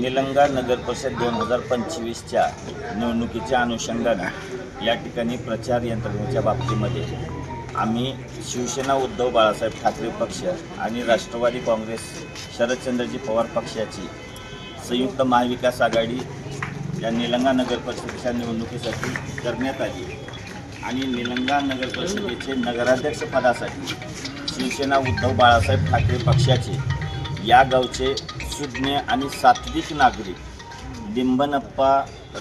निलंगा नगर परिषद दोन हजार पंचवीसच्या निवडणुकीच्या अनुषंगानं या ठिकाणी प्रचार यंत्रणेच्या बाबतीमध्ये आम्ही शिवसेना उद्धव बाळासाहेब ठाकरे पक्ष आणि राष्ट्रवादी काँग्रेस शरदचंद्रजी पवार पक्षाची संयुक्त महाविकास आघाडी या निलंगा नगर परिषदेच्या निवडणुकीसाठी करण्यात आली. आणि निलंगा नगर परिषदेचे शिवसेना उद्धव बाळासाहेब ठाकरे पक्षाचे या गावचे सुज्ञ आणि सात्विक नागरिक लिंबनप्पा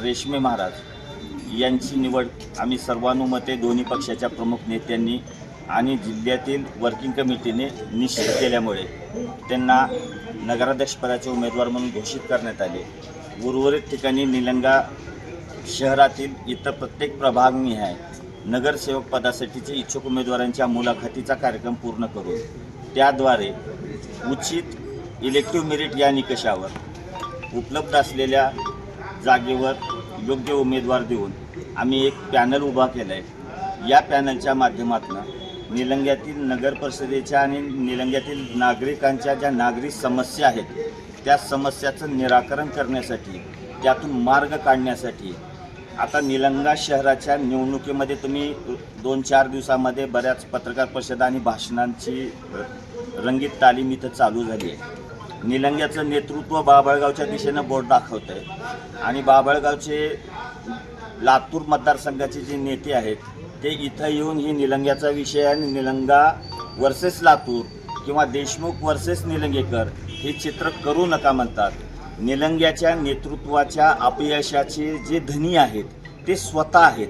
रेशमे महाराज यांची निवड आम्ही सर्वानुमते दोन्ही पक्षाच्या प्रमुख नेत्यांनी आणि जिल्ह्यातील वर्किंग कमिटीने निश्चित केल्यामुळे त्यांना नगराध्यक्षपदाचे उमेदवार म्हणून घोषित करण्यात आले. उर्वरित ठिकाणी निलंगा शहरातील इतर प्रत्येक प्रभागनिहाय नगरसेवक पदासाठीचे इच्छुक उमेदवारांच्या मुलाखतीचा कार्यक्रम पूर्ण करून त्याद्वारे उचित इलेक्टिव्ह मेरिट या निकषावर उपलब्ध असलेल्या जागेवर योग्य उमेदवार देऊन आम्ही एक पॅनल उभा केला आहे या पॅनलच्या माध्यमातून निलंग्यातील नगर परिषदेच्या आणि निलंग्यातील नागरिकांच्या ज्या नागरिक समस्या आहेत त्या समस्याचं निराकरण करण्यासाठी त्यातून मार्ग काढण्यासाठी आता निलंगा शहराच्या निवडणुकीमध्ये तुम्ही दोन चार दिवसामध्ये बऱ्याच पत्रकार परिषदा आणि भाषणांची रंगीत तालीम इथं चालू झाली आहे. निलंग्याचं नेतृत्व बाबळगावच्या दिशेनं बोट दाखवत आहे आणि बाबळगावचे लातूर मतदारसंघाचे जे नेते आहेत ते इथं येऊन ही निलंग्याचा विषय आणि निलंगा वर्सेस लातूर किंवा देशमुख वर्सेस निलंगेकर हे चित्र करू नका म्हणतात. निलंग्याच्या नेतृत्वाच्या अपयशाचे जे धनी आहेत ते स्वतः आहेत.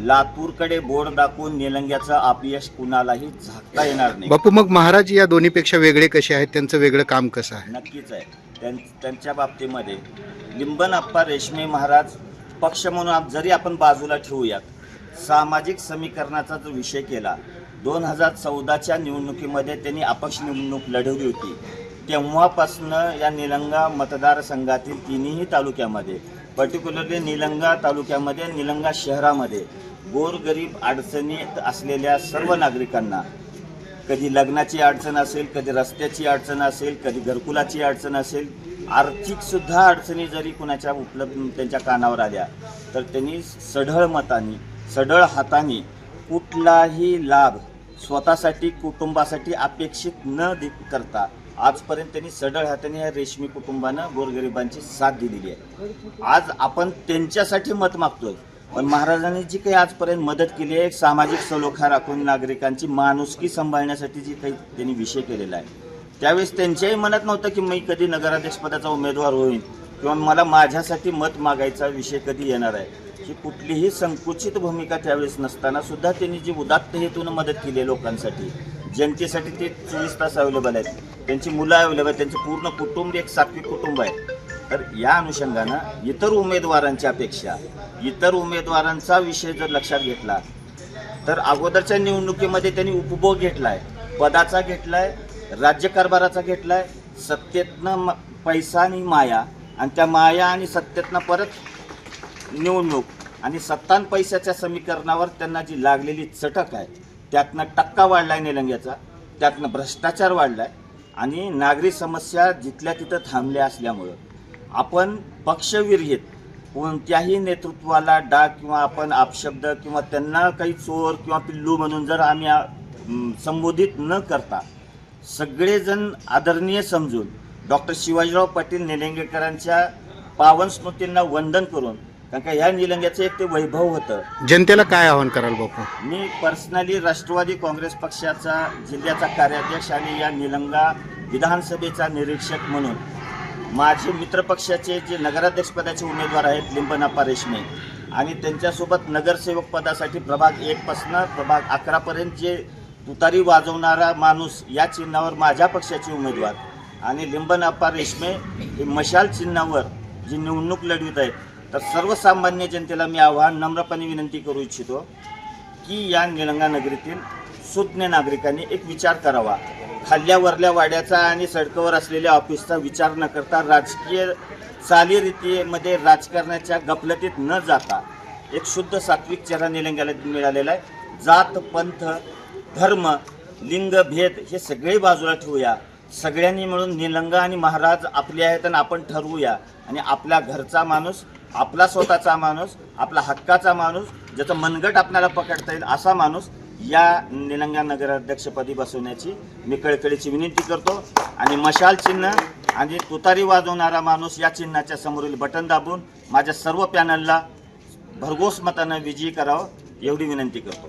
लातूरकडे बोर्ड दाखवून निलंग्याचं अपयश कुणालाही झाकता येणार नाही. बापू मग महाराज या दोन्हीपेक्षा वेगळे कसे आहेत? त्यांचं वेगळं काम कसं आहे? नक्कीच आहे. त्यां त्यांच्या बाबतीमध्ये लिंबन अप्पा रेशमे महाराज पक्ष म्हणून आप- जरी आपण बाजूला ठेवूयात सामाजिक समीकरणाचा जो विषय केला दोन हजार चौदाच्या निवडणुकीमध्ये त्यांनी अपक्ष निवडणूक लढवली होती. तेव्हापासनं या निलंगा मतदारसंघातील तिन्ही तालुक्यामध्ये पर्टिक्युलरली निलंगा तालुक्यामध्ये निलंगा शहरामध्ये गोरगरीब अडचणीत असलेल्या सर्व नागरिकांना कधी लग्नाची अडचण असेल कधी रस्त्याची अडचण असेल कधी घरकुलाची अडचण असेल आर्थिकसुद्धा अडचणी जरी कुणाच्या उपलब्ध त्यांच्या कानावर आल्या तर त्यांनी सढळ मतानी सढळ हाताने कुठलाही लाभ स्वतःसाठी कुटुंबासाठी अपेक्षित न दे करता आजपर्यंत त्यांनी सढळ हाताने या रेशमी कुटुंबानं गोरगरिबांची साथ दिलेली आहे. आज आपण त्यांच्यासाठी मत मागतोय. पण महाराजांनी जी काही आजपर्यंत मदत केली आहे सामाजिक सलोखा राखून नागरिकांची माणुसकी सांभाळण्यासाठी जी काही त्यांनी विषय केलेला आहे त्यावेळेस त्यांच्याही मनात नव्हतं की मी कधी नगराध्यक्षपदाचा उमेदवार होईन किंवा मला माझ्यासाठी मत मागायचा विषय कधी येणार आहे. ही कुठलीही संकुचित भूमिका त्यावेळेस नसताना सुद्धा त्यांनी जी उदात्त हेतून मदत केली आहे लोकांसाठी जनतेसाठी ते चोवीस तास अवेलेबल आहेत. त्यांची मुलं अवेलेबल आहेत. त्यांचं पूर्ण कुटुंब एक सात्विक कुटुंब आहे. तर या अनुषंगानं इतर उमेदवारांच्या अपेक्षा इतर उमेदवारांचा विषय जर लक्षात घेतला तर अगोदरच्या निवडणुकीमध्ये त्यांनी उपभोग घेतलाय पदाचा घेतलाय राज्यकारभाराचा घेतलाय सत्तेतनं म- पैसा आणि माया आणि त्या माया आणि सत्तेतनं परत निवडणूक आणि सत्तान पैशाच्या समीकरणावर त्यांना जी लागलेली चटक आहे त्यातनं टक्का वाढलाय निलंग्याचा त्यातनं भ्रष्टाचार वाढलाय आणि नागरी समस्या जिथल्या तिथं थांबल्या असल्यामुळं. आपण पक्षविरहित कोणत्याही नेतृत्वाला डाग किंवा आपण अपशब्द किंवा त्यांना काही चोर किंवा पिल्लू म्हणून जर आम्ही संबोधित न करता सगळेजण आदरणीय समजून डॉक्टर शिवाजीराव पाटील निलंगेकरांच्या पावन स्मृतींना वंदन करून कारण का ह्या निलंग्याचं एक ते वैभव होतं. जनतेला काय आवाहन कराल बापू? मी पर्सनली राष्ट्रवादी काँग्रेस पक्षाचा जिल्ह्याचा कार्याध्यक्ष आणि या निलंगा विधानसभेचा निरीक्षक म्हणून माझे मित्रपक्षाचे जे नगराध्यक्षपदाचे उमेदवार आहेत लिंबनाप्पा रेशमे आणि त्यांच्यासोबत नगरसेवक पदासाठी प्रभाग एकपासनं प्रभाग अकरापर्यंत जे तुतारी वाजवणारा माणूस या चिन्हावर माझ्या पक्षाचे उमेदवार. आणि लिंबनाप्पा रेशमे हे मशाल चिन्हावर जी निवडणूक लढवित आहेत तर सर्वसामान्य जनतेला मी आव्हान नम्रपणे विनंती करू इच्छितो की या निलंगा नगरीतील सुज्ञ नागरिकांनी एक विचार करावा. खाल्ल्या वरल्या वाड्याचा आणि सडकावर असलेल्या ऑफिसचा विचार न करता राजकीय चालीरीतीमध्ये राजकारणाच्या गफलतीत न जाता एक शुद्ध सात्विक चेहरा निलंग्याला मिळालेला आहे. जात पंथ धर्म लिंगभेद हे सगळे बाजूला ठेवूया. सगळ्यांनी मिळून निलंगा आणि महाराज आपले आहेत आणि आपण ठरवूया. आणि आपल्या घरचा माणूस आपला स्वतःचा माणूस आपला हक्काचा माणूस ज्याचं मनगट आपल्याला पकडता येईल असा माणूस या निलंगा नगराध्यक्षपदी बसवण्याची मी कळकळीची विनंती करतो. आणि मशाल चिन्ह आणि तुतारी वाजवणारा माणूस या चिन्हाच्या समोरील बटन दाबून माझ्या सर्व पॅनलला भरघोस मतानं विजयी करावं एवढी विनंती करतो.